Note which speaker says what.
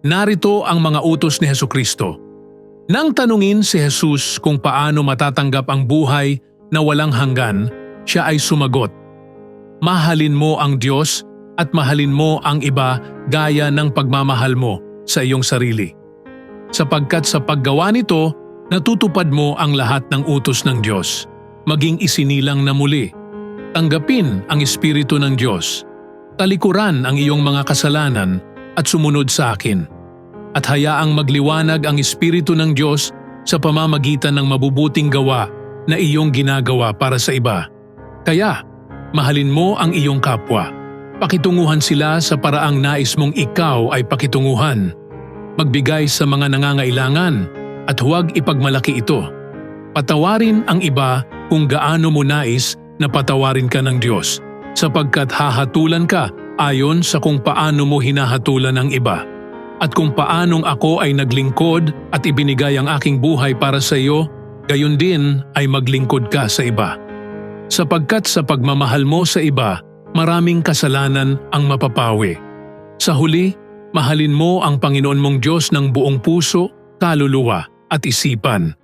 Speaker 1: Narito ang mga utos ni Heso Kristo. Nang tanungin si Jesus kung paano matatanggap ang buhay na walang hanggan, siya ay sumagot, Mahalin mo ang Diyos at mahalin mo ang iba gaya ng pagmamahal mo sa iyong sarili. Sapagkat sa paggawa nito, natutupad mo ang lahat ng utos ng Diyos, maging isinilang na muli. Tanggapin ang Espiritu ng Diyos. Talikuran ang iyong mga kasalanan at sumunod sa akin. At hayaang magliwanag ang Espiritu ng Diyos sa pamamagitan ng mabubuting gawa na iyong ginagawa para sa iba. Kaya, mahalin mo ang iyong kapwa. Pakitunguhan sila sa paraang nais mong ikaw ay pakitunguhan. Magbigay sa mga nangangailangan at huwag ipagmalaki ito. Patawarin ang iba kung gaano mo nais na patawarin ka ng Diyos sapagkat hahatulan ka ayon sa kung paano mo hinahatulan ang iba. At kung paanong ako ay naglingkod at ibinigay ang aking buhay para sa iyo, gayon din ay maglingkod ka sa iba. Sapagkat sa pagmamahal mo sa iba, maraming kasalanan ang mapapawi. Sa huli, mahalin mo ang Panginoon mong Diyos ng buong puso, kaluluwa at isipan.